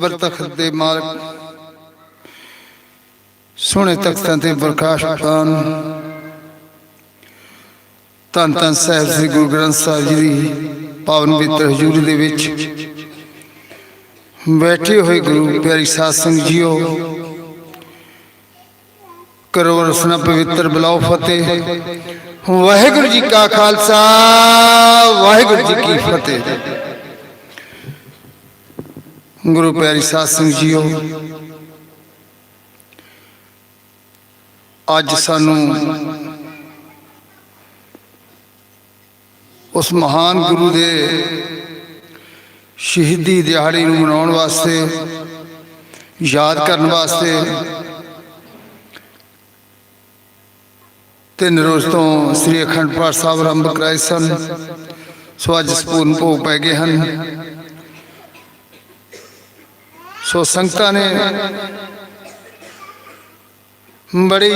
ਬਰ ਤਖਤ ਦੇ ਮਾਲਕ। ਸੋਹਣੇ ਤਖਤਾਂ ਤੇ ਪ੍ਰਕਾਸ਼ ਪਾਨ। ਤਨ ਸਾਹਿਬ ਸ੍ਰੀ ਗੁਰੂ ਗ੍ਰੰਥ ਸਾਹਿਬ ਜੀ ਦੀ ਪਾਵਨ ਪਵਿੱਤਰ ਹਜ਼ੂਰੀ ਦੇ ਵਿੱਚ। ਬੈਠੇ ਹੋਏ ਗੁਰੂ ਪਿਆਰੀ ਸਾਧ ਸੰਗਤ ਜੀਓ, ਕਰੋ ਰਸਨਾ ਪਵਿੱਤਰ ਬਲਾਓ ਫਤਿਹ। ਵਾਹਿਗੁਰੂ ਜੀ ਕਾ ਖਾਲਸਾ, ਵਾਹਿਗੁਰੂ ਜੀ ਕੀ ਫਤਿਹ। ਗੁਰੂ ਪਿਆਰੀ ਸਾਧ ਸੰਗਤ ਜੀਓ, ਅੱਜ ਸਾਨੂੰ ਉਸ ਮਹਾਨ ਗੁਰੂ ਦੇ ਸ਼ਹੀਦੀ ਦਿਹਾੜੀ ਨੂੰ ਮਨਾਉਣ ਵਾਸਤੇ, ਯਾਦ ਕਰਨ ਵਾਸਤੇ ਤਿੰਨ ਰੋਜ਼ ਤੋਂ ਸ੍ਰੀ ਅਖੰਡ ਪਾਠ ਸਾਹਿਬ ਆਰੰਭ ਕਰਾਏ ਸਨ। ਸੋ ਅੱਜ ਸਪੂਰਨ ਭੋਗ ਪੈ ਗਏ ਹਨ। ਸੋ ਸੰਗਤਾਂ ਨੇ ਬੜੀ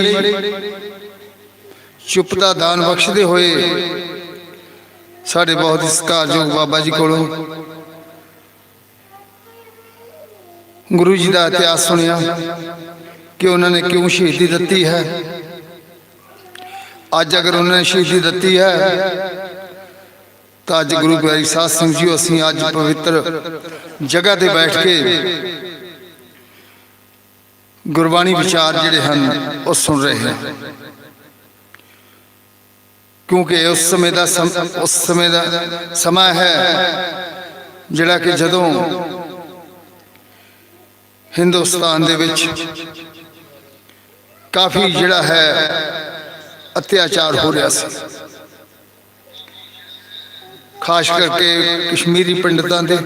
ਚੁੱਪ ਦਾ ਦਾਨ ਬਖਸ਼ਦੇ ਹੋਏ ਸਾਡੇ ਬਹੁਤ ਹੀ ਸਤਿਕਾਰਯੋਗ ਬਾਬਾ ਜੀ ਕੋਲੋਂ ਗੁਰੂ ਜੀ ਦਾ ਇਤਿਹਾਸ ਸੁਣਿਆ ਕਿ ਉਹਨਾਂ ਨੇ ਕਿਉਂ ਸ਼ਹੀਦੀ ਦਿੱਤੀ ਹੈ। ਅੱਜ ਅਗਰ ਉਹਨਾਂ ਨੇ ਸ਼ਹੀਦੀ ਦਿੱਤੀ ਹੈ ਤਾਂ ਅੱਜ ਗੁਰੂ ਪਿਆਰੀ ਸਾਧ ਸੰਗਤ ਜੀ ਅਸੀਂ ਅੱਜ ਪਵਿੱਤਰ ਜਗ੍ਹਾ ਤੇ ਬੈਠ ਕੇ ਗੁਰਬਾਣੀ ਵਿਚਾਰ ਜਿਹੜੇ ਹਨ, ਉਹ ਸੁਣ ਰਹੇ ਹਾਂ। ਕਿਉਂਕਿ ਉਸ ਸਮੇਂ ਦਾ ਉਸ ਸਮੇਂ ਦਾ ਸਮਾਂ ਹੈ ਜਿਹੜਾ ਕਿ ਜਦੋਂ ਹਿੰਦੁਸਤਾਨ ਦੇ ਵਿੱਚ ਕਾਫੀ ਜਿਹੜਾ ਹੈ ਅਤਿਆਚਾਰ ਹੋ ਰਿਹਾ ਸੀ। ਖਾਸ ਕਰਕੇ ਕਸ਼ਮੀਰੀ ਪੰਡਤਾਂ ਦੇ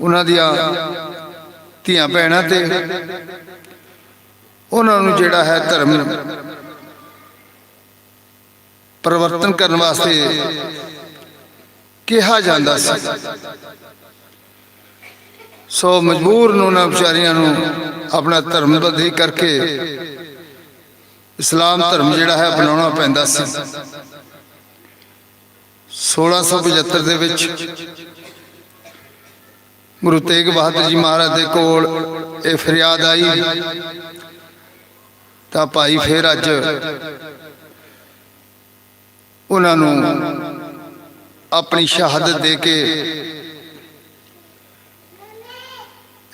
ਉਹਨਾਂ ਦੀਆਂ ਧੀਆਂ ਭੈਣਾਂ ਤੇ ਉਹਨਾਂ ਨੂੰ ਜਿਹੜਾ ਹੈ ਧਰਮ ਪਰਿਵਰਤਨ ਕਰਨ ਵਾਸਤੇ ਕਿਹਾ ਜਾਂਦਾ ਸੀ। ਸੋ ਮਜਬੂਰ ਨੂੰ ਉਹਨਾਂ ਵਿਚਾਰੀਆਂ ਨੂੰ ਆਪਣਾ ਧਰਮ ਬਦਲੀ ਕਰਕੇ ਇਸਲਾਮ ਧਰਮ ਜਿਹੜਾ ਹੈ ਅਪਣਾਉਣਾ ਪੈਂਦਾ ਸੀ। 1675 ਦੇ ਵਿੱਚ ਗੁਰੂ ਤੇਗ ਬਹਾਦਰ ਜੀ ਮਹਾਰਾਜ ਦੇ ਕੋਲ ਇਹ ਫਰਿਆਦ ਆਈ। ਤਾਂ ਭਾਈ ਫੇਰ ਅੱਜ ਉਹਨਾਂ ਨੂੰ ਆਪਣੀ ਸ਼ਹਾਦਤ ਦੇ ਕੇ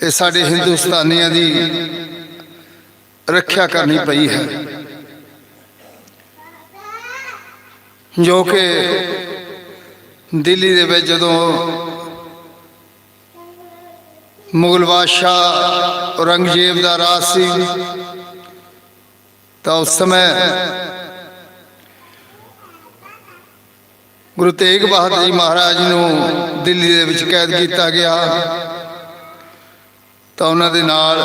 ਇਹ ਸਾਡੇ ਹਿੰਦੁਸਤਾਨੀਆਂ ਦੀ ਰੱਖਿਆ ਕਰਨੀ ਪਈ ਹੈ। ਜੋ ਕਿ ਦਿੱਲੀ ਦੇ ਵਿੱਚ ਜਦੋਂ ਮੁਗਲ ਬਾਦਸ਼ਾਹ ਔਰੰਗਜ਼ੇਬ ਦਾ ਰਾਜ ਸੀ, ਤਾਂ ਉਸ ਸਮੇਂ ਗੁਰੂ ਤੇਗ ਬਹਾਦਰ ਜੀ ਮਹਾਰਾਜ ਨੂੰ ਦਿੱਲੀ ਦੇ ਵਿੱਚ ਕੈਦ ਕੀਤਾ ਗਿਆ। ਤਾਂ ਉਹਨਾਂ ਦੇ ਨਾਲ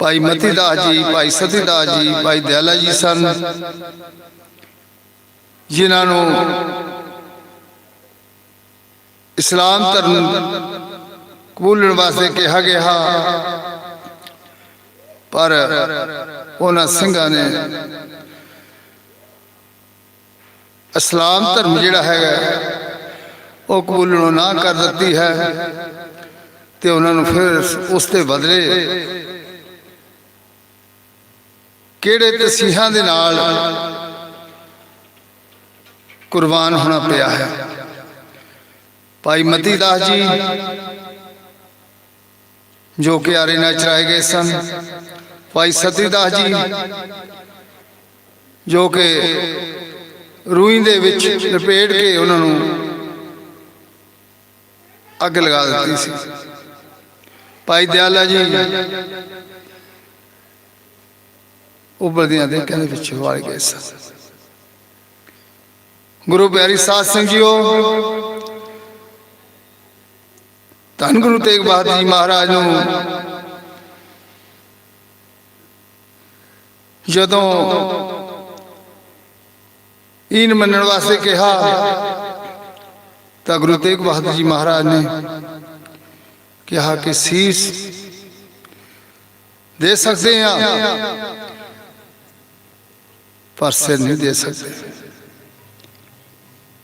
ਭਾਈ ਮਤੀ ਦਾਸ ਜੀ, ਭਾਈ ਸਤੀ ਦਾਸ ਜੀ, ਭਾਈ ਦਿਆਲਾ ਜੀ ਸਨ, ਜਿਨ੍ਹਾਂ ਨੂੰ ਇਸਲਾਮ ਧਰਮ ਕਬੂਲਣ ਵਾਸਤੇ ਕਿਹਾ ਗਿਆ ਪਰ ਉਹਨਾਂ ਸਿੰਘਾਂ ਨੇ ਇਸਲਾਮ ਧਰਮ ਜਿਹੜਾ ਹੈਗਾ ਉਹ ਕਬੂਲਣੋਂ ਨਾ ਕਰ ਦਿੱਤੀ ਹੈ ਤੇ ਉਹਨਾਂ ਨੂੰ ਫਿਰ ਉਸ ਦੇ ਬਦਲੇ ਕਿਹੜੇ ਤਸੀਹਾਂ ਦੇ ਨਾਲ ਕੁਰਬਾਨ ਹੋਣਾ ਪਿਆ ਹੈ ਭਾਈ ਮਤੀ ਦਾਸ ਜੀ ਜੋ। ਕਿ ਆਰੇ ਨਾਲ ਚਰਾਏ ਗਏ ਸਨ। ਭਾਈ ਸਤੀ ਦਾਸ ਜੀ ਜੋ। ਕਿ ਰੂਈ ਦੇ ਵਿੱਚ ਲਪੇਟ ਕੇ ਉਹਨਾਂ ਨੂੰ ਅੱਗ ਲਗਾ ਦਿੱਤੀ ਸੀ। ਭਾਈ ਦਿਆਲਾ ਜੀ ਉਬਰਦੀਆਂ ਦੇ ਕਹਿੰਦੇ ਵਿੱਚ ਵਾਲ ਗਏ ਸਨ। ਗੁਰੂ ਪਿਆਰੀ ਸਾਧ ਸੰਗਤ ਜੀਓ ਧੰਨ ਗੁਰੂ ਤੇਗ ਬਹਾਦਰ ਜੀ ਮਹਾਰਾਜ ਨੂੰ ਜਦੋਂ ਇਨ ਮੰਨਣ ਵਾਸਤੇ ਕਿਹਾ, ਤਾਂ ਗੁਰੂ ਤੇਗ ਬਹਾਦਰ ਜੀ ਮਹਾਰਾਜ ਨੇ ਕਿਹਾ ਕਿ ਸੀਸ ਦੇ ਸਕਦੇ ਆ ਪਰ ਸਿਰ ਨਹੀਂ ਦੇ ਸਕਦੇ।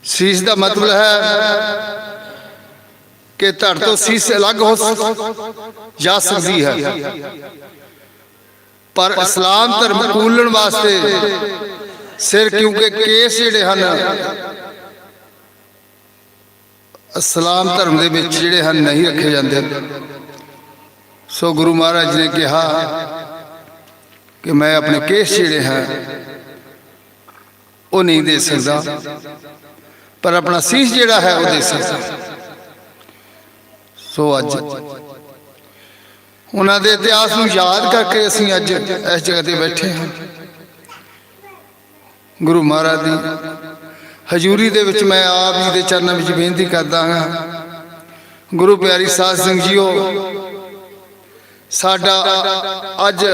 ਸੀਸ ਦਾ ਮਤਲਬ ਹੈ ਕਿ ਧੜ ਤੋਂ ਸੀਸ ਅਲੱਗ ਹੋ ਸ- ਜਾ ਸਕਦੀ ਹੈ। ਪਰ ਇਸਲਾਮ ਧਰਮ ਕੂਲਣ ਵਾਸਤੇ ਸਿਰ ਕਿਉਂਕਿ ਕੇਸ ਜਿਹੜੇ ਹਨ, ਇਸਲਾਮ ਧਰਮ ਦੇ ਵਿੱਚ ਜਿਹੜੇ ਹਨ ਨਹੀਂ ਰੱਖੇ ਜਾਂਦੇ। ਸੋ ਗੁਰੂ ਮਹਾਰਾਜ ਨੇ ਕਿਹਾ ਕਿ ਮੈਂ ਆਪਣੇ ਕੇਸ ਜਿਹੜੇ ਹਨ, ਉਹ ਨਹੀਂ ਦੇ ਸਕਦਾ। ਪਰ ਆਪਣਾ ਸੀਸ ਜਿਹੜਾ ਹੈ, ਉਹ ਦੇ ਸਕਦਾ। ਸੋ ਅੱਜ ਉਹਨਾਂ ਦੇ ਇਤਿਹਾਸ ਨੂੰ ਯਾਦ ਕਰਕੇ ਅਸੀਂ ਅੱਜ ਇਸ ਜਗ੍ਹਾ ਤੇ ਬੈਠੇ ਹਾਂ। ਗੁਰੂ ਮਹਾਰਾਜ ਦੀ ਹਜ਼ੂਰੀ ਦੇ ਵਿੱਚ ਮੈਂ ਆਪ ਜੀ ਦੇ ਚਰਨਾਂ ਵਿੱਚ ਬੇਨਤੀ ਕਰਦਾ ਹਾਂ। ਗੁਰੂ ਪਿਆਰੀ ਸਾਧ ਸਿੰਘ ਜੀਓ, ਸਾਡਾ ਅੱਜ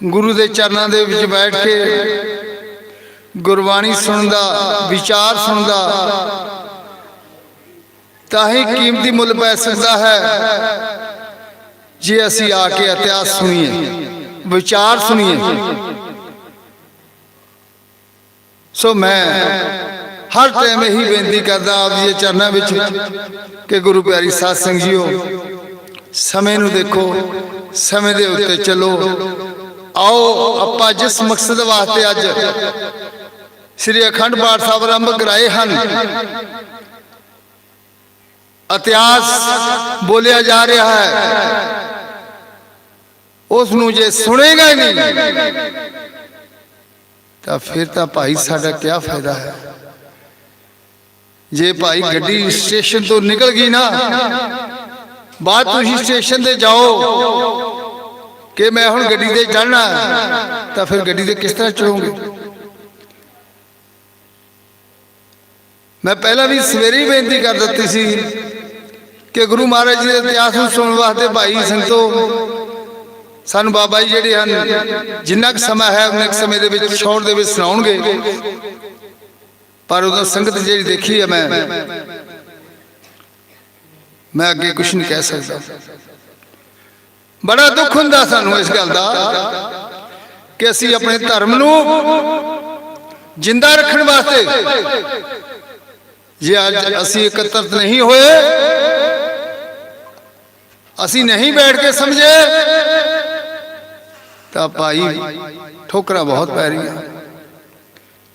ਗੁਰੂ ਦੇ ਚਰਨਾਂ ਦੇ ਵਿੱਚ ਬੈਠ ਕੇ ਗੁਰਬਾਣੀ ਸੁਣਦਾ ਵਿਚਾਰ ਸੁਣਦਾ ਤਾਂ ਹੀ ਕੀਮਤੀ ਮੁੱਲ ਪੈ ਸਕਦਾ ਹੈ ਜੇ ਅਸੀਂ ਆ ਕੇ ਇਤਿਹਾਸ ਸੁਣੀਏ, ਵਿਚਾਰ ਸੁਣੀਏ। ਸੋ ਮੈਂ ਹਰ ਟਾਈਮ ਇਹੀ ਬੇਨਤੀ ਕਰਦਾ ਆਪ ਜੀ ਚਰਨਾਂ ਵਿੱਚ ਕਿ ਗੁਰੂ ਪਿਆਰੀ ਸਾਧ ਸੰਗ ਜੀਓ, ਸਮੇਂ ਨੂੰ ਦੇਖੋ, ਸਮੇਂ ਦੇ ਉੱਤੇ ਚੱਲੋ। ਆਓ, ਆਪਾਂ ਜਿਸ ਮਕਸਦ ਵਾਸਤੇ ਅੱਜ ਸ੍ਰੀ ਅਖੰਡ ਪਾਠ ਸਾਹਿਬ ਆਰੰਭ ਕਰਾਏ ਹਨ ਇਤਿਹਾਸ ਬੋਲਿਆ ਜਾ ਰਿਹਾ ਹੈ। ਉਸ ਨੂੰ ਜੇ ਸੁਣੇਗਾ ਹੀ ਨਹੀਂ, ਤਾਂ ਫਿਰ ਤਾਂ ਭਾਈ ਸਾਡਾ ਕੀ ਫਾਇਦਾ ਹੈ। ਜੇ ਭਾਈ ਗੱਡੀ ਸਟੇਸ਼ਨ ਤੋਂ ਨਿਕਲ ਗਈ ਨਾ, ਬਾਅਦ ਤੁਸੀਂ ਸਟੇਸ਼ਨ ਤੇ ਜਾਓ ਕਿ ਮੈਂ ਹੁਣ ਗੱਡੀ ਤੇ ਚੜਨਾ ਤਾਂ ਫਿਰ ਗੱਡੀ ਤੇ ਕਿਸ ਤਰ੍ਹਾਂ ਚੜੋਗੇ ਮੈਂ ਪਹਿਲਾਂ ਵੀ ਸਵੇਰੇ ਹੀ ਬੇਨਤੀ ਕਰ ਦਿੱਤੀ ਸੀ ਕਿ ਗੁਰੂ ਮਹਾਰਾਜ ਜੀ ਦੇ ਇਤਿਹਾਸ ਨੂੰ ਸੁਣਨ ਵਾਸਤੇ ਭਾਈ ਸੰਤੋ, ਸਾਨੂੰ ਬਾਬਾ ਜੀ ਜਿਹੜੇ ਹਨ, ਜਿੰਨਾ ਕੁ ਸਮਾਂ ਹੈ, ਉਨੇ ਕੁ ਸਮੇਂ ਦੇ ਵਿੱਚ ਛੋੜ ਦੇ ਵਿੱਚ ਸੁਣਾਉਣਗੇ। ਪਰ ਉਦੋਂ ਸੰਗਤ ਜਿਹੜੀ ਦੇਖੀ ਹੈ ਮੈਂ ਮੈਂ ਅੱਗੇ ਕੁਝ ਨਹੀਂ ਕਹਿ ਸਕਦਾ। ਬੜਾ ਦੁੱਖ ਹੁੰਦਾ ਸਾਨੂੰ ਇਸ ਗੱਲ ਦਾ, ਕਿ ਅਸੀਂ ਆਪਣੇ ਧਰਮ ਨੂੰ ਜਿੰਦਾ ਰੱਖਣ ਵਾਸਤੇ ਜੇ ਅੱਜ ਅਸੀਂ ਇਕੱਤਰਤ ਨਹੀਂ ਹੋਏ ਅਸੀਂ ਨਹੀਂ ਬੈਠ ਕੇ ਸਮਝੇ। ਤਾਂ ਭਾਈ, ਠੋਕਰਾਂ ਬਹੁਤ ਪੈ ਰਹੀਆਂ।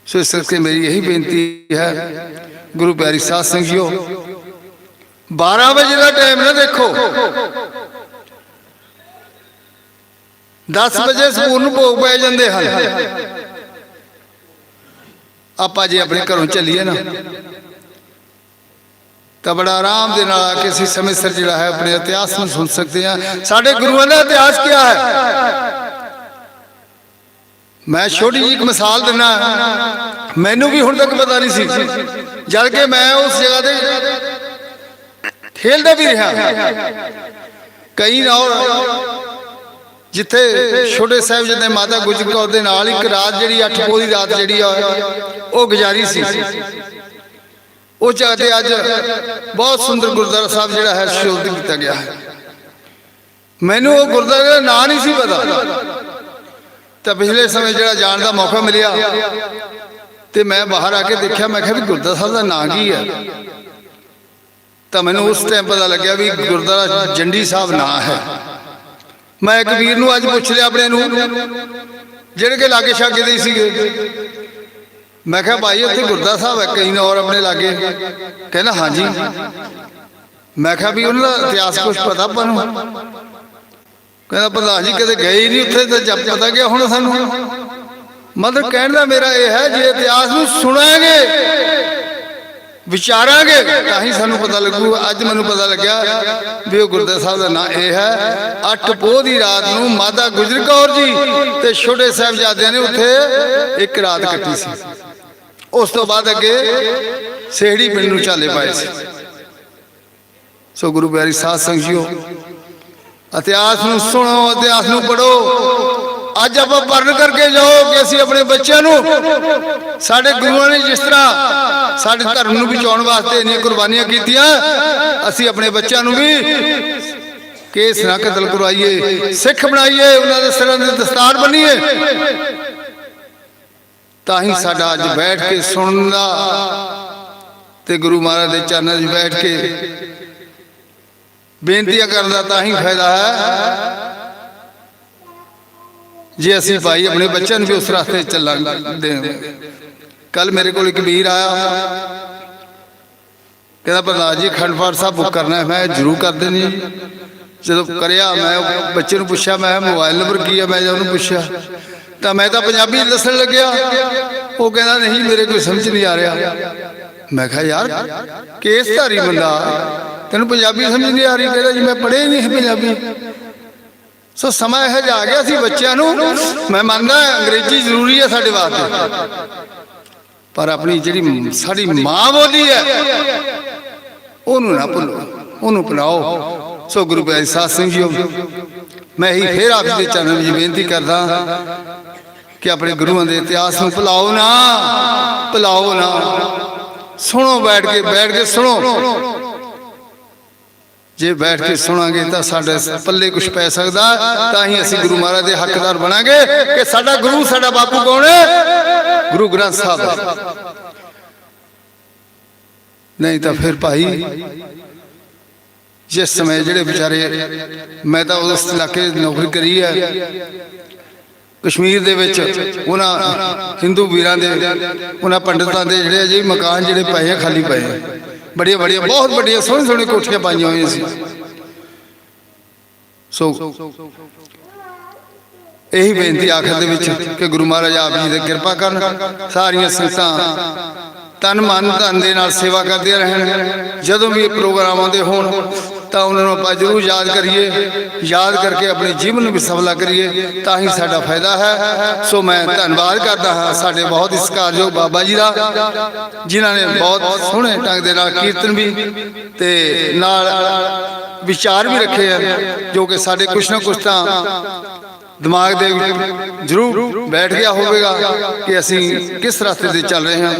ਸੋ ਇਸ ਕਰਕੇ ਮੇਰੀ ਇਹੀ ਬੇਨਤੀ ਹੈ, ਗੁਰੂ ਪਿਆਰੀ ਸਾਧ ਸਿੰਘ ਜੀਓ 12 ਵਜੇ ਦਾ ਟਾਈਮ ਨਾ ਦੇਖੋ। 10 ਵਜੇ ਸਕੂਲ ਨੂੰ ਭੋਗ ਪੈ ਜਾਂਦੇ ਹਨ। ਆਪਾਂ ਜੇ ਆਪਣੇ ਘਰੋਂ ਚੱਲੀਏ ਨਾ ਤਾਂ ਬੜਾ ਆਰਾਮ ਦੇ ਨਾਲ ਆ ਕੇ ਅਸੀਂ ਸਮੇਂ ਜਿਹੜਾ ਹੈ ਆਪਣੇ ਇਤਿਹਾਸ ਨੂੰ ਸੁਣ ਸਕਦੇ ਹਾਂ। ਸਾਡੇ ਗੁਰੂਆਂ ਦਾ ਇਤਿਹਾਸ ਕੀ ਹੈ? ਮੈਂ ਛੋਟੀ ਜਿਹੀ ਇੱਕ ਮਿਸਾਲ ਦਿੰਨਾ। ਮੈਨੂੰ ਵੀ ਹੁਣ ਤੱਕ ਪਤਾ ਨਹੀਂ ਸੀ। ਜਦ ਕਿ ਮੈਂ ਉਸ ਜਗ੍ਹਾ ਤੇ ਖੇਲਦਾ ਵੀ ਰਿਹਾ। ਕਈ ਨਾਲ ਜਿੱਥੇ ਛੋਟੇ ਸਾਹਿਬ ਜੀ ਮਾਤਾ ਗੁਜਰ ਕੌਰ ਦੇ ਨਾਲ ਇੱਕ ਰਾਤ ਜਿਹੜੀ ਅੱਠ ਪੋਹ ਦੀ ਰਾਤ ਜਿਹੜੀ ਆ, ਉਹ ਗੁਜ਼ਾਰੀ ਸੀ। ਉਹ ਜਗ੍ਹਾ ਤੇ ਅੱਜ ਬਹੁਤ ਸੁੰਦਰ ਗੁਰਦੁਆਰਾ ਸਾਹਿਬ ਜਿਹੜਾ ਹੈ ਸ਼ੋਧ ਕੀਤਾ ਗਿਆ ਹੈ। ਮੈਨੂੰ ਉਹ ਗੁਰਦੁਆਰੇ ਦਾ ਨਾਂ ਨਹੀਂ ਸੀ ਪਤਾ। ਤਾਂ ਪਿਛਲੇ ਸਮੇਂ ਜਿਹੜਾ ਜਾਣ ਦਾ ਮੌਕਾ ਮਿਲਿਆ ਤੇ ਮੈਂ ਬਾਹਰ ਆ ਕੇ ਦੇਖਿਆ, ਮੈਂ ਕਿਹਾ ਵੀ ਗੁਰਦੁਆਰਾ ਸਾਹਿਬ ਦਾ ਨਾਂ ਕੀ ਹੈ? ਤਾਂ ਮੈਨੂੰ ਉਸ ਟਾਈਮ ਪਤਾ ਲੱਗਿਆ ਵੀ ਗੁਰਦੁਆਰਾ ਜੰਡੀ ਸਾਹਿਬ ਨਾਂ ਹੈ। ਮੈਂ ਇੱਕ ਵੀਰ ਨੂੰ ਅੱਜ ਪੁੱਛ ਲਿਆ ਆਪਣੇ ਨੂੰ, ਜਿਹੜੇ ਕਿ ਲਾਗੇ ਛਾਗੇ ਦੇ ਸੀਗੇ। ਮੈਂ ਕਿਹਾ ਭਾਈ ਉੱਥੇ ਗੁਰਦਾ ਸਾਹਿਬ ਹੈ ਕਈ ਹੋਰ ਆਪਣੇ ਲਾਗੇ। ਕਹਿੰਦਾ ਹਾਂਜੀ। ਮੈਂ ਕਿਹਾ ਵੀ ਉਹਨਾਂ ਦਾ ਇਤਿਹਾਸ ਕੁਝ ਪਤਾ ਆਪਾਂ ਨੂੰ? ਕਹਿੰਦਾ ਪ੍ਰਧਾਨ ਜੀ ਕਦੇ ਗਏ ਹੀ ਨਹੀਂ ਉੱਥੇ ਤਾਂ ਜਦ ਪਤਾ ਗਿਆ ਹੁਣ ਸਾਨੂੰ। ਮਤਲਬ ਕਹਿਣ ਦਾ ਮੇਰਾ ਇਹ ਹੈ ਜੇ ਇਤਿਹਾਸ ਨੂੰ ਸੁਣਾਂਗੇ ਵਿਚਾਰਾਂਗੇ ਤਾਂ ਹੀ ਸਾਨੂੰ ਪਤਾ ਲੱਗੂ। ਅੱਜ ਮੈਨੂੰ ਪਤਾ ਲੱਗਿਆ ਵੀ ਉਹ ਗੁਰਦਾ ਸਾਹਿਬ ਦਾ ਨਾਂ ਇਹ ਹੈ ਅੱਠ ਪੋਹ ਦੀ ਰਾਤ ਨੂੰ ਮਾਤਾ ਗੁਜਰ ਕੌਰ ਜੀ ਤੇ ਛੋਟੇ ਸਾਹਿਬਜ਼ਾਦਿਆਂ ਨੇ ਉੱਥੇ ਇੱਕ ਰਾਤ ਕੱਟੀ ਸੀ। ਉਸ ਤੋਂ ਬਾਅਦ ਅੱਗੇ ਸਿਹੜੀ ਪਿੰਡ ਨੂੰ ਚਾਲੇ ਪਾਏ ਸੀ। ਸੋ ਗੁਰੂ ਪਿਆਰੀ ਸਾਧ ਸੰਗਤ ਇਤਿਹਾਸ ਨੂੰ ਸੁਣੋ, ਇਤਿਹਾਸ ਨੂੰ ਪੜੋ ਅੱਜ ਆਪਾਂ ਪੜਨ ਕਰਕੇ ਜਾਓ ਕਿ ਅਸੀਂ ਆਪਣੇ ਬੱਚਿਆਂ ਨੂੰ, ਸਾਡੇ ਗੁਰੂਆਂ ਨੇ ਜਿਸ ਤਰ੍ਹਾਂ ਸਾਡੇ ਧਰਮ ਨੂੰ ਬਚਾਉਣ ਵਾਸਤੇ ਇੰਨੀਆਂ ਕੁਰਬਾਨੀਆਂ ਕੀਤੀਆਂ, ਅਸੀਂ ਆਪਣੇ ਬੱਚਿਆਂ ਨੂੰ ਵੀ ਕੇਸ ਨਾ ਕਤਲ ਕਰਵਾਈਏ, ਸਿੱਖ ਬਣਾਈਏ, ਉਹਨਾਂ ਦੇ ਸਿਰਾਂ ਦੇ ਦਸਤਾਰ ਬੰਨੀਏ। ਤਾਂ ਹੀ ਸਾਡਾ ਅੱਜ ਬੈਠ ਕੇ ਸੁਣਨ ਦਾ ਤੇ ਗੁਰੂ ਮਹਾਰਾਜ ਦੇ ਚਰਨਾਂ 'ਚ ਬੈਠ ਕੇ ਬੇਨਤੀਆਂ ਕਰਨ ਦਾ ਤਾਂ ਹੀ। ਫਾਇਦਾ ਹੈ ਜੇ ਅਸੀਂ ਭਾਈ ਆਪਣੇ ਬੱਚਿਆਂ ਨੂੰ ਵੀ ਉਸ ਰਸਤੇ ਚੱਲਾਂਗੇ ਕੱਲ ਮੇਰੇ ਕੋਲ ਇੱਕ ਵੀਰ ਆਇਆ। ਕਹਿੰਦਾ ਪ੍ਰਧਾਨ ਜੀ ਅਖੰਡ ਪਾਠ ਸਾਹਿਬ ਬੁੱਕ ਕਰਨਾ ਹੈ। ਮੈਂ ਜਰੂਰ ਕਰ ਦੇਣੀ। ਜਦੋਂ ਕਰਿਆ ਮੈਂ ਬੱਚੇ ਨੂੰ ਪੁੱਛਿਆ ਮੈਂ ਮੋਬਾਈਲ ਨੰਬਰ ਕੀ ਹੈ? ਮੈਂ ਜਦ ਉਹਨੂੰ ਪੁੱਛਿਆ ਤਾਂ ਮੈਂ ਤਾਂ ਪੰਜਾਬੀ ਦੱਸਣ ਲੱਗਿਆ। ਉਹ ਕਹਿੰਦਾ, ਨਹੀਂ, ਮੇਰੇ ਕੋਈ ਸਮਝ ਨਹੀਂ ਆ ਰਿਹਾ। ਮੈਂ ਕਿਹਾ, ਯਾਰ ਕੇਸ ਧਾਰੀ ਬੰਦਾ। ਤੈਨੂੰ ਪੰਜਾਬੀ ਸਮਝ ਨਹੀਂ ਆ ਰਹੀ? ਕਹਿੰਦਾ, ਜੀ, ਮੈਂ ਪੜ੍ਹੇ ਨਹੀਂ ਪੰਜਾਬੀ। ਸੋ ਸਮਾਂ ਇਹ ਜਾ ਗਿਆ ਸੀ ਬੱਚਿਆਂ ਨੂੰ। ਮੈਂ ਮੰਨਦਾ, ਅੰਗਰੇਜ਼ੀ ਜ਼ਰੂਰੀ ਹੈ ਸਾਡੇ ਵਾਸਤੇ। ਪਰ ਆਪਣੀ ਜਿਹੜੀ ਸਾਡੀ ਮਾਂ ਬੋਲੀ ਹੈ, ਉਹਨੂੰ ਨਾ ਭੁੱਲੋ। ਉਹਨੂੰ ਅਪਣਾਓ ਸੋ ਗੁਰੂ ਪਿਆਰੇ ਸਾਧ ਸਿੰਘ ਜੀਓ, ਮੈਂ ਹੀ ਫੇਰ ਆਪ ਦੇ ਚਰਨਾਂ ਵਿੱਚ ਬੇਨਤੀ ਕਰਦਾ ਕਿ ਆਪਣੇ ਗੁਰੂਆਂ ਦੇ ਇਤਿਹਾਸ ਨੂੰ ਭੁਲਾਓ ਨਾ ਭੁਲਾਓ ਨਾ। ਸੁਣੋ, ਬੈਠ ਕੇ ਬੈਠ ਕੇ ਸੁਣੋ। ਜੇ ਬੈਠ ਕੇ ਸੁਣਾਂਗੇ ਤਾਂ ਸਾਡੇ ਪੱਲੇ ਕੁਝ ਪੈ ਸਕਦਾ, ਤਾਂ ਹੀ ਅਸੀਂ ਗੁਰੂ ਮਹਾਰਾਜ ਦੇ ਹੱਕਦਾਰ ਬਣਾਂਗੇ ਕਿ ਸਾਡਾ ਗੁਰੂ, ਸਾਡਾ ਬਾਪੂ ਕੌਣ ਹੈ? ਗੁਰੂ ਗ੍ਰੰਥ ਸਾਹਿਬ। ਨਹੀਂ ਤਾਂ ਫਿਰ ਭਾਈ ਜਿਸ ਸਮੇਂ ਜਿਹੜੇ ਵਿਚਾਰੇ, ਮੈਂ ਤਾਂ ਉਸ ਇਲਾਕੇ ਨੌਕਰੀ ਕਰੀ ਹੈ ਕਸ਼ਮੀਰ ਦੇ ਵਿੱਚ ਉਹਨਾਂ ਹਿੰਦੂ ਵੀਰਾਂ ਦੇ, ਉਹਨਾਂ ਪੰਡਤਾਂ ਦੇ ਜਿਹੜੇ ਅਜੇ ਮਕਾਨ ਜਿਹੜੇ ਪਏ ਖਾਲੀ ਪਏ ਬੜੀਆਂ ਬੜੀਆਂ, ਬਹੁਤ ਵੱਡੀਆਂ, ਸੋਹਣੀ ਸੋਹਣੀ ਕੋਠੀਆਂ ਪਾਈਆਂ ਹੋਈਆਂ ਸੀ। ਸੋ, ਇਹੀ ਬੇਨਤੀ ਆਖਰ ਦੇ ਵਿੱਚ ਕਿ ਗੁਰੂ ਮਹਾਰਾਜ ਆਪ ਜੀ ਦੀ ਕਿਰਪਾ ਕਰਨ, ਸਾਰੀਆਂ ਸੰਗਤਾਂ ਤਨ ਮਨ ਧਨ ਦੇ ਨਾਲ ਸੇਵਾ ਕਰਦੇ ਰਹਿਣ। ਜਦੋਂ ਵੀ ਇਹ ਪ੍ਰੋਗਰਾਮ ਆਉਂਦੇ ਹੋਣ ਤਾਂ ਉਹਨਾਂ ਨੂੰ ਆਪਾਂ ਜ਼ਰੂਰ ਯਾਦ ਕਰੀਏ। ਯਾਦ ਕਰਕੇ ਆਪਣੇ ਜੀਵਨ ਨੂੰ ਵੀ ਸਫਲਾ ਕਰੀਏ, ਤਾਂ ਹੀ ਸਾਡਾ ਫਾਇਦਾ ਹੈ। ਸੋ ਮੈਂ ਧੰਨਵਾਦ ਕਰਦਾ ਹਾਂ ਸਾਡੇ ਬਹੁਤ ਹੀ ਸਤਿਕਾਰਯੋਗ ਬਾਬਾ ਜੀ ਦਾ, ਜਿਨ੍ਹਾਂ ਨੇ ਬਹੁਤ ਸੋਹਣੇ ਢੰਗ ਦੇ ਨਾਲ ਕੀਰਤਨ ਵੀ ਤੇ ਨਾਲ ਵਿਚਾਰ ਵੀ ਰੱਖੇ ਆ ਜੋ ਕਿ ਸਾਡੇ ਕੁਛ ਨਾ ਕੁਛ ਤਾਂ ਦਿਮਾਗ ਦੇ ਵਿੱਚ ਜ਼ਰੂਰ ਬੈਠ ਗਿਆ ਹੋਵੇਗਾ ਕਿ ਅਸੀਂ ਕਿਸ ਰਸਤੇ ਤੇ ਚੱਲ ਰਹੇ ਹਾਂ।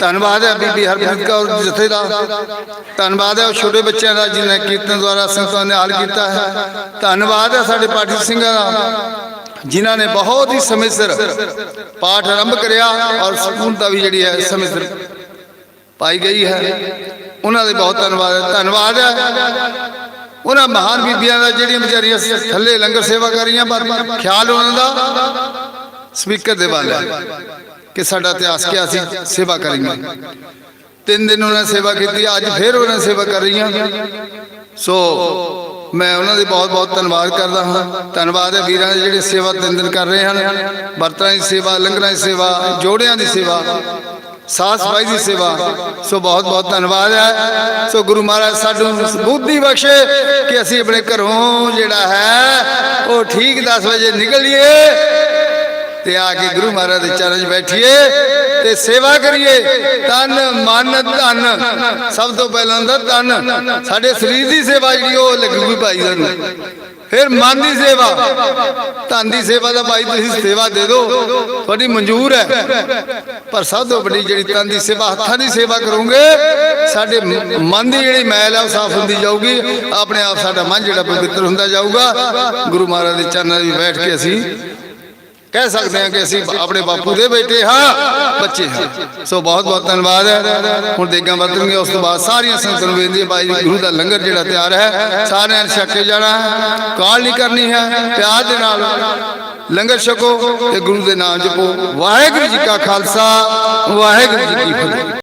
ਧੰਨਵਾਦ ਹੈ ਬੀਬੀ ਹਰਪ੍ਰੀਤ ਕੌਰ ਜਥੇ ਦਾ। ਧੰਨਵਾਦ ਹੈ ਉਹ ਛੋਟੇ ਬੱਚਿਆਂ ਦਾ ਜਿਨ੍ਹਾਂ ਨੇ ਕੀਰਤਨ ਦੁਆਰਾ ਸੰਗਤਾਂ ਨੇ ਹਾਲ ਕੀਤਾ ਹੈ। ਧੰਨਵਾਦ ਹੈ ਸਾਡੇ ਪਾਠੀ ਸਿੰਘਾਂ ਦਾ, ਜਿਨ੍ਹਾਂ ਨੇ ਬਹੁਤ ਹੀ ਸਮੇਂ ਸਿਰ ਪਾਠ ਆਰੰਭ ਕਰਿਆ ਔਰ ਸਪੂਰਨਤਾ ਵੀ ਜਿਹੜੀ ਹੈ ਸਮੇਂ ਸਿਰ ਪਾਈ ਗਈ ਹੈ। ਉਹਨਾਂ ਦੇ ਬਹੁਤ ਧੰਨਵਾਦ ਹੈ। ਧੰਨਵਾਦ ਹੈ ਉਹਨਾਂ ਮਹਾਨ ਬੀਬੀਆਂ ਦਾ ਜਿਹੜੀਆਂ ਵਿਚਾਰੀਆਂ ਥੱਲੇ ਲੰਗਰ ਸੇਵਾ ਕਰ ਰਹੀਆਂ, ਪਰ ਖਿਆਲ ਉਹਨਾਂ ਦਾ ਸਪੀਕਰ ਦੇ ਵੱਲ ਹੈ। ਕਿ ਸਾਡਾ ਇਤਿਹਾਸ ਕਿਹਾ ਸੀ? ਸੇਵਾ ਕਰੀਆਂ ਤਿੰਨ ਦਿਨ ਉਹਨਾਂ ਨੇ ਸੇਵਾ ਕੀਤੀ, ਅੱਜ ਫਿਰ ਉਹਨਾਂ ਨੇ ਸੇਵਾ ਕਰ ਰਹੀਆਂ। ਸੋ ਮੈਂ ਉਹਨਾਂ ਦੀ ਬਹੁਤ ਬਹੁਤ ਧੰਨਵਾਦ ਕਰਦਾ ਹਾਂ। ਧੰਨਵਾਦ ਹੈ ਵੀਰਾਂ ਦੇ ਜਿਹੜੇ ਸੇਵਾ ਤਿੰਨ ਦਿਨ ਕਰ ਰਹੇ ਹਨ। ਬਰਤਨਾਂ ਦੀ ਸੇਵਾ, ਲੰਗਰਾਂ ਦੀ ਸੇਵਾ, ਜੋੜਿਆਂ ਦੀ ਸੇਵਾ ਸਾਥ ਸਫ਼ਾਈ ਦੀ ਸੇਵਾ। ਸੋ ਬਹੁਤ ਬਹੁਤ ਧੰਨਵਾਦ ਹੈ। ਸੋ ਗੁਰੂ ਮਹਾਰਾਜ ਸਾਨੂੰ ਬੁੱਧੀ ਬਖਸ਼ੇ ਕਿ ਅਸੀਂ ਆਪਣੇ ਘਰੋਂ ਜਿਹੜਾ ਹੈ, ਉਹ ਠੀਕ 10 ਵਜੇ ਨਿਕਲੀਏ। ਤੇ ਆ ਕੇ ਗੁਰੂ ਮਹਾਰਾਜ ਦੇ ਚਰਨ 'ਚ ਬੈਠੀਏ ਤੇ ਸੇਵਾ ਕਰੀਏ। ਤਨ ਮਨ, ਧਨ। ਸਭ ਤੋਂ ਪਹਿਲਾਂ ਦਾ ਤਨ ਸਾਡੇ ਸਰੀਰ ਦੀ ਸੇਵਾ ਜਿਹੜੀ ਉਹ ਲੱਗੂਗੀ ਭਾਈ ਸਾਨੂੰ। ਫਿਰ ਮਨ ਦੀ ਸੇਵਾ। ਧਨ ਦੀ ਸੇਵਾ ਦਾ ਭਾਈ ਤੁਸੀਂ ਸੇਵਾ ਦੇ ਦਿਓ। ਤੁਹਾਡੀ ਮਨਜ਼ੂਰ ਹੈ। ਪਰ ਸਭ ਤੋਂ ਵੱਡੀ ਜਿਹੜੀ ਤਨ ਦੀ ਸੇਵਾ, ਹੱਥਾਂ ਦੀ ਸੇਵਾ ਕਰੋਗੇ, ਸਾਡੇ ਮਨ ਦੀ ਜਿਹੜੀ ਮੈਲ ਹੈ ਉਹ ਸਾਫ਼ ਹੁੰਦੀ ਜਾਊਗੀ। ਆਪਣੇ ਆਪ ਸਾਡਾ ਮਨ ਜਿਹੜਾ ਪਵਿੱਤਰ ਹੁੰਦਾ ਜਾਊਗਾ। ਗੁਰੂ ਮਹਾਰਾਜ ਦੇ ਚਰਨਾਂ 'ਚ ਬੈਠ ਕੇ ਅਸੀਂ ਕਹਿ ਸਕਦੇ ਹਾਂ ਕਿ ਅਸੀਂ ਆਪਣੇ ਬਾਪੂ ਦੇ ਬੇਟੇ ਹਾਂ, ਬੱਚੇ ਹਾਂ। ਸੋ ਬਹੁਤ ਬਹੁਤ ਧੰਨਵਾਦ। ਹੈ ਹੁਣ ਦੇਗਾਂ ਵਰਤਣਗੇ ਉਸ ਤੋਂ ਬਾਅਦ ਸਾਰੀਆਂ ਸੰਗਤਾਂ ਨੂੰ ਬੇਨਤੀ ਹੈ, ਭਾਈ ਗੁਰੂ ਦਾ ਲੰਗਰ ਜਿਹੜਾ ਤਿਆਰ ਹੈ, ਸਾਰਿਆਂ ਨੇ ਛਕ ਕੇ ਜਾਣਾ। ਕਾਲ ਨਹੀਂ ਕਰਨੀ ਹੈ, ਪਿਆਰ ਦੇ ਨਾਲ ਲੰਗਰ ਛਕੋ ਤੇ ਗੁਰੂ ਦੇ ਨਾਮ ਜਪੋ। ਵਾਹਿਗੁਰੂ ਜੀ ਕਾ ਖਾਲਸਾ, ਵਾਹਿਗੁਰੂ ਜੀ ਕੀ ਫਤਿਹ।